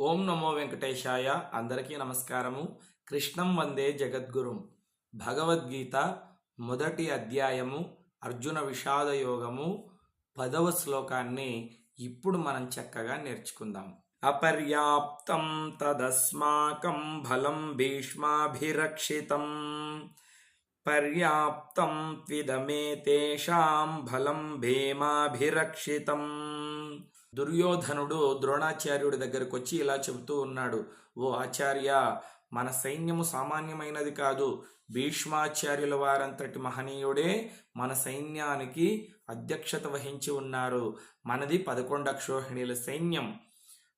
ఓం నమో వెంకటేశాయ. అందరికీ నమస్కారము. కృష్ణం వందే జగద్గురుం. భగవద్గీత మొదటి అధ్యాయము అర్జున విషాద యోగము పదవ శ్లోకాన్ని ఇప్పుడు మనం చక్కగా నేర్చుకుందాం. అపర్యాప్తం తదస్మాకం బలం భీష్మాభిరక్షితం. పర్యాప్తం త్విదమే తేషాం బలం భీమాభిరక్షితం. దుర్యోధనుడు ద్రోణాచార్యుడి దగ్గరకు వచ్చి ఇలా చెబుతూ ఉన్నాడు. ఓ ఆచార్య మన సైన్యము సామాన్యమైనది కాదు. భీష్మాచార్యుల వారంతటి మహనీయుడే మన సైన్యానికి అధ్యక్షత వహించి ఉన్నారు. మనది పదకొండు అక్షోహిణీల సైన్యం.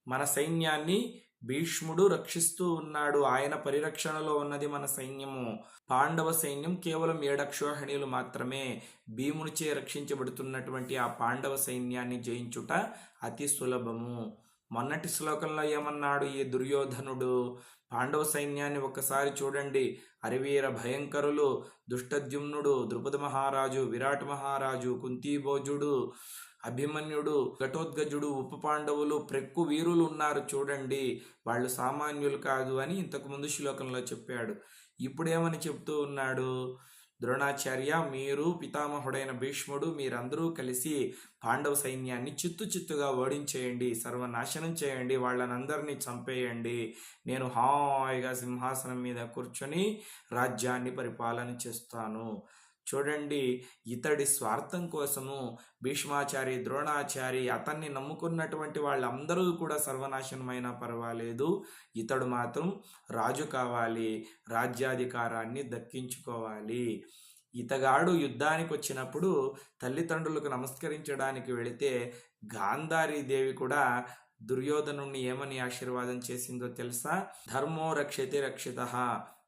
మన సైన్యాన్ని భీష్ముడు రక్షిస్తూ ఉన్నాడు. ఆయన పరిరక్షణలో ఉన్నది మన సైన్యము. పాండవ సైన్యం కేవలం ఏడక్షోహిణీలు మాత్రమే. భీమునిచే రక్షించబడుతున్నటువంటి ఆ పాండవ సైన్యాన్ని జయించుట అతి సులభము. మొన్నటి శ్లోకంలో ఏమన్నాడు ఈ దుర్యోధనుడు? పాండవ సైన్యాన్ని ఒక్కసారి చూడండి. అరివీర భయంకరులు దుష్టద్యుమ్నుడు ద్రుపద మహారాజు విరాట్ మహారాజు కుంతీభోజుడు అభిమన్యుడు ఘటోద్గజుడు ఉప పాండవులు ప్రెక్కు వీరులు ఉన్నారు చూడండి. వాళ్ళు సామాన్యులు కాదు అని ఇంతకుముందు శ్లోకంలో చెప్పాడు. ఇప్పుడేమని చెప్తూ ఉన్నాడు? ద్రోణాచార్య మీరు పితామహుడైన భీష్ముడు మీరందరూ కలిసి పాండవ సైన్యాన్ని చిత్తు చిత్తుగా ఓడించేయండి. సర్వనాశనం చేయండి. వాళ్ళనందరినీ చంపేయండి. నేను హాయిగా సింహాసనం మీద కూర్చొని రాజ్యాన్ని పరిపాలన చేస్తాను. చూడండి ఇతడి స్వార్థం కోసము భీష్మాచారి ద్రోణాచారి అతన్ని నమ్ముకున్నటువంటి వాళ్ళందరూ కూడా సర్వనాశనమైనా పర్వాలేదు. ఇతడు మాత్రం రాజు కావాలి రాజ్యాధికారాన్ని దక్కించుకోవాలి. ఇతగాడు యుద్ధానికి వచ్చినప్పుడు తల్లిదండ్రులకు నమస్కరించడానికి వెళితే గాంధారీ దేవి కూడా దుర్యోధను ఏమని ఆశీర్వాదం చేసిందో తెలుసా? ధర్మో రక్షతే రక్షిత.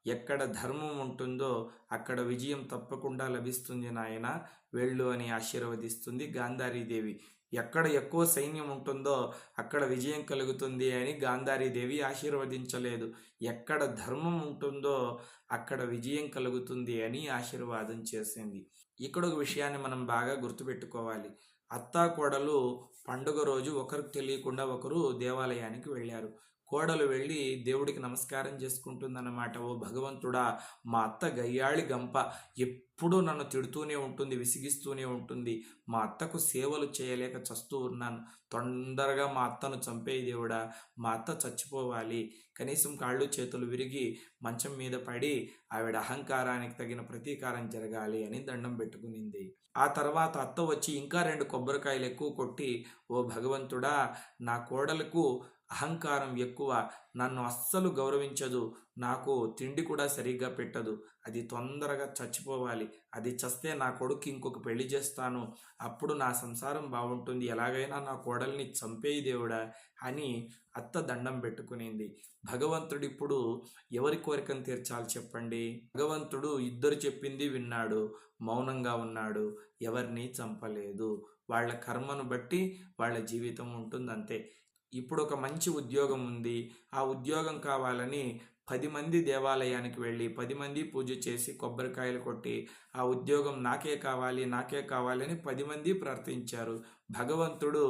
ఎక్కడ ధర్మం ఉంటుందో అక్కడ విజయం తప్పకుండా లభిస్తుంది నాయన. వెళ్ళు అని ఆశీర్వదిస్తుంది గాంధారీదేవి. ఎక్కడ ఎక్కువ సైన్యం ఉంటుందో అక్కడ విజయం కలుగుతుంది అని గాంధారీదేవి ఆశీర్వదించలేదు. ఎక్కడ ధర్మం ఉంటుందో అక్కడ విజయం కలుగుతుంది అని ఆశీర్వాదం చేసింది. ఇక్కడ ఒక విషయాన్ని మనం బాగా గుర్తుపెట్టుకోవాలి. అత్తా కోడలు పండుగ రోజు ఒకరికి తెలియకుండా ఒకరు దేవాలయానికి వెళ్ళారు. కోడలు వెళ్ళి దేవుడికి నమస్కారం చేసుకుంటుందన్నమాట. ఓ భగవంతుడా మా అత్త గయ్యాళి గంప ఎప్పుడూ నన్ను తిడుతూనే ఉంటుంది విసిగిస్తూనే ఉంటుంది. మా అత్తకు సేవలు చేయలేక చస్తూ ఉన్నాను. తొందరగా మా అత్తను చంపే దేవుడా మా అత్త చచ్చిపోవాలి. కనీసం కాళ్ళు చేతులు విరిగి మంచం మీద పడి ఆవిడ అహంకారానికి తగిన ప్రతీకారం జరగాలి అని దండం పెట్టుకునింది. ఆ తర్వాత అత్త వచ్చి ఇంకా రెండు కొబ్బరికాయలు ఎక్కువ కొట్టి ఓ భగవంతుడా నా కోడలకు అహంకారం ఎక్కువ నన్ను అస్సలు గౌరవించదు. నాకు తిండి కూడా సరిగ్గా పెట్టదు. అది తొందరగా చచ్చిపోవాలి. అది చస్తే నా కొడుకు ఇంకొక పెళ్ళి చేస్తాను. అప్పుడు నా సంసారం బాగుంటుంది. ఎలాగైనా నా కోడల్ని చంపేయి దేవుడా అని అత్త దండం పెట్టుకునింది. భగవంతుడు ఇప్పుడు ఎవరి కోరికను తీర్చాలి చెప్పండి? భగవంతుడు ఇద్దరు చెప్పింది విన్నాడు. మౌనంగా ఉన్నాడు. ఎవరిని చంపలేదు. వాళ్ళ కర్మను బట్టి వాళ్ళ జీవితం ఉంటుంది అంతే ఇప్పుడు ఒక మంచి ఉద్యోగం ఉంది. ఆ ఉద్యోగం కావాలని పది మంది దేవాలయానికి వెళ్ళి పది మంది పూజ చేసి కొబ్బరికాయలు కొట్టి ఆ ఉద్యోగం నాకే కావాలి నాకే కావాలి అని పది మంది ప్రార్థించారు. భగవంతుడు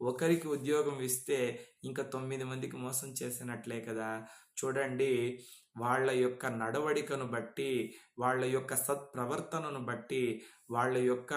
ఒకరికి ఉద్యోగం ఇస్తే ఇంకా తొమ్మిది మందికి మోసం చేసినట్లే కదా. చూడండి వాళ్ళ యొక్క నడవడికను బట్టి వాళ్ళ యొక్క సత్ప్రవర్తనను బట్టి వాళ్ళ యొక్క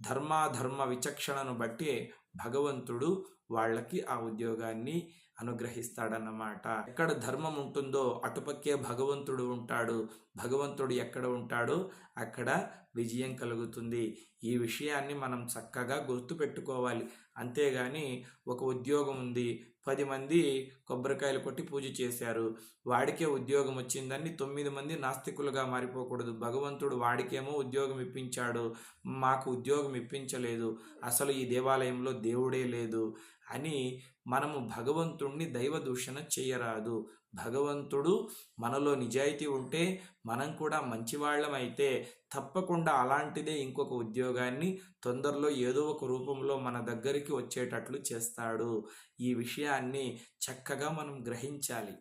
ధర్మాధర్మ విచక్షణను బట్టి భగవంతుడు వాళ్ళకి ఆ ఉద్యోగాన్ని అనుగ్రహిస్తాడన్నమాట. ఎక్కడ ధర్మం ఉంటుందో అటుపక్కే భగవంతుడు ఉంటాడు. భగవంతుడు ఎక్కడ ఉంటాడో అక్కడ విజయం కలుగుతుంది. ఈ విషయాన్ని మనం చక్కగా గుర్తుపెట్టుకోవాలి. అంతేగాని ఒక ఉద్యోగం ఉంది. పది మంది కొబ్బరికాయలు కొట్టి పూజ చేశారు. వాడికే ఉద్యోగం వచ్చిందని తొమ్మిది మంది నాస్తికులుగా మారిపోకూడదు. భగవంతుడు వాడికేమో ఉద్యోగం ఇప్పించాడు. మాకు ఉద్యోగం ఇప్పించలేదు. అసలు ఈ దేవాలయంలో దేవుడే లేదు అని మనము భగవంతుణ్ణి దైవ దూషణ చేయరాదు. భగవంతుడు మనలో నిజాయితీ ఉంటే మనం కూడా మంచివాళ్ళమైతే తప్పకుండా అలాంటిదే ఇంకొక ఉద్యోగాన్ని తొందరలో ఏదో ఒక రూపంలో మన దగ్గరికి వచ్చేటట్లు చేస్తాడు. ఈ విషయాన్ని చక్కగా మనం గ్రహించాలి.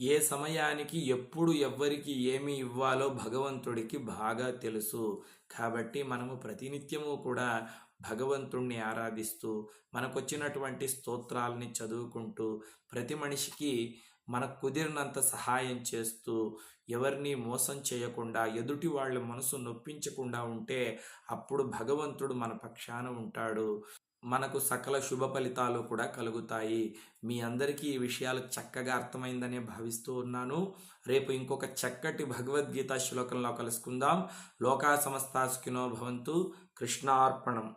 ఏ సమయానికి ఎప్పుడు ఎవ్వరికి ఏమి ఇవ్వాలో భగవంతుడికి బాగా తెలుసు. కాబట్టి మనము ప్రతినిత్యము కూడా భగవంతుణ్ణి ఆరాధిస్తూ మనకొచ్చినటువంటి స్తోత్రాలని చదువుకుంటూ ప్రతి మనిషికి మనకు కుదిరినంత సహాయం చేస్తూ ఎవరిని మోసం చేయకుండా ఎదుటి వాళ్ళ మనసు నొప్పించకుండా ఉంటే అప్పుడు భగవంతుడు మన పక్షాన ఉంటాడు. మనకు సకల శుభ ఫలితాలు కూడా కలుగుతాయి. మీ అందరికీ ఈ విషయాలు చక్కగా అర్థమైందనే భావిస్తూ ఉన్నాను. రేపు ఇంకొక చక్కటి భగవద్గీత శ్లోకంలో కలుసుకుందాం. లోకా సమస్తాసుకినో భవంతు. కృష్ణార్పణం.